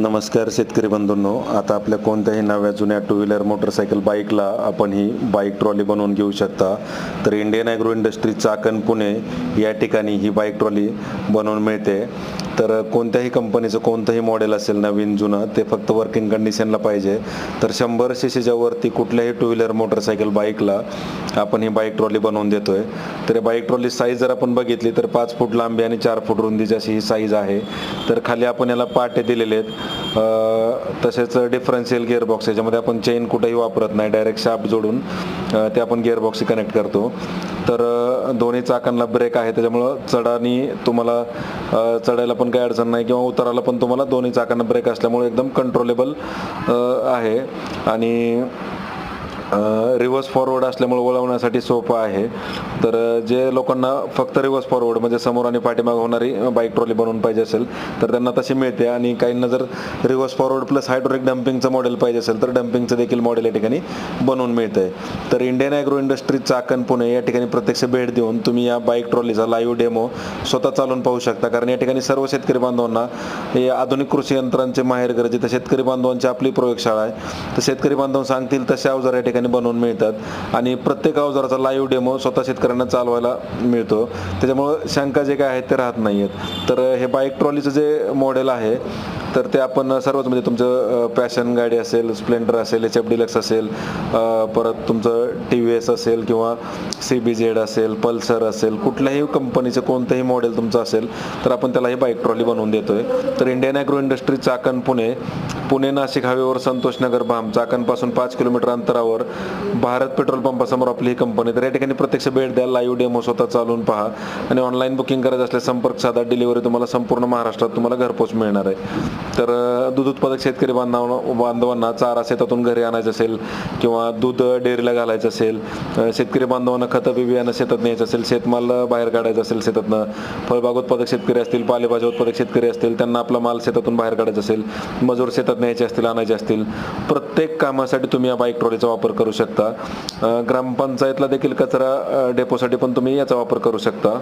नमस्कार शेतकरी बंधूंनो. आता आपल्या कोणत्याही नव्या जुन्या टू व्हीलर मोटरसायकल बाईकला आपण ही बाईक ट्रॉली बनवून घेऊ शकता. तर Indian agro industry Chakan Pune या ठिकाणी ही बाईक ट्रॉली बनवून मिळते. तर कोणत्याही कंपनीचं कोणतंही मॉडेल असेल नवीन जुनं ते फक्त वर्किंग कंडिशनला पाहिजे. तर शंभर सी कुठल्याही टू व्हीलर मोटरसायकल बाईकला आपण ही बाईक ट्रॉली बनवून देतोय. तर बाईक ट्रॉली साईज जर आपण बघितली तर पाच फूट लांबी आणि चार फूट रुंदीची अशी ही साईज आहे. तर खाली आपण याला पाटे दिलेले आहेत. तसेच डिफरन्शियल गिअरबॉक्स याच्यामध्ये आपण चेन कुठेही वापरत नाही डायरेक्ट शाफ्ट जोडून ते आपण गिअरबॉक्सशी कनेक्ट करतो. तर दोन्ही चाकांना ब्रेक आहे त्याच्यामुळं चढानी तुम्हाला चढायला पण काही अडचण नाही किंवा उताराला पण तुम्हाला दोन्ही चाकांना ब्रेक असल्यामुळे एकदम कंट्रोलेबल आहे. आणि रिव्हर्स फॉरवर्ड असल्यामुळे वळवण्यासाठी सोपं आहे. तर जे लोकांना फक्त रिव्हर्स फॉरवर्ड म्हणजे समोर आणि पाठीमाग होणारी बाईक ट्रॉली बनवून पाहिजे असेल तर त्यांना तशी मिळते. आणि काहींना जर रिव्हर्स फॉरवर्ड प्लस हायड्रोलिक डम्पिंगचं मॉडेल पाहिजे असेल तर डम्पिंगचं देखील मॉडेल या ठिकाणी बनवून मिळतंय. तर Indian agro industry Chakan Pune या ठिकाणी प्रत्यक्ष भेट देऊन तुम्ही या बाईक ट्रॉलीचा लाईव्ह डेमो स्वतः चालवून पाहू शकता. कारण या ठिकाणी सर्व शेतकरी बांधवांना हे आधुनिक कृषी यंत्रांचे माहेर गरजे तर शेतकरी बांधवांची आपली प्रयोगशाळा आहे. तर शेतकरी बांधव सांगतील तसे अवजार या ठिकाणी बनवून मिळतात. आणि प्रत्येक अवजाराचा लाईव्ह डेमो स्वतः शेतकऱ्यांना चालवायला मिळतो. त्याच्यामुळं शंका जे काय आहेत ते राहत नाही आहेत तर हे बाईक ट्रॉलीचं जे मॉडेल आहे तर ते आपण सर्वच म्हणजे तुमचं पॅशन गाडी असेल स्प्लेंडर असेल एच एफ डिलक्स असेल परत तुमचं टी व्ही एस असेल किंवा सी बी झेड असेल पल्सर असेल कुठल्याही कंपनीचं कोणतंही मॉडेल तुमचं असेल तर आपण त्याला ही बाईक ट्रॉली बनवून देतोय. तर Indian agro industry Chakan Pune Pune Nashik however Santoshnagar Bham चाकणपासून पाच किलोमीटर अंतरावर भारत पेट्रोल पंपासमोर आपली ही कंपनी. तर या ठिकाणी प्रत्यक्ष भेट द्या लाईव्ह डेमो स्वतः चालवून पहा. आणि ऑनलाईन बुकिंग करायचं असल्यास संपर्क साधा. डिलिव्हरी तुम्हाला संपूर्ण महाराष्ट्रात तुम्हाला घरपोच मिळणार आहे. तर दूध उत्पादक शेतकरी बांधव बांधवांना चारा शेतातून घरी आणायचं असेल किंवा दूध डेअरीला घालायचं असेल शेतकरी बांधवांना खतं बी शेतात न्यायचं असेल शेतमाल बाहेर काढायचं असेल शेतातनं फळबाग उत्पादक शेतकरी असतील पालेभाज्या उत्पादक शेतकरी असतील त्यांना आपला माल शेतातून बाहेर काढायचा असेल मजूर शेतात न्यायचे असतील आणायचे असतील प्रत्येक कामासाठी तुम्ही या बाईक ट्रॉलीचा वापर करू शकता. ग्रामपंचायतला देखील कचरा डेपोसाठी पण तुम्ही याचा वापर करू शकता.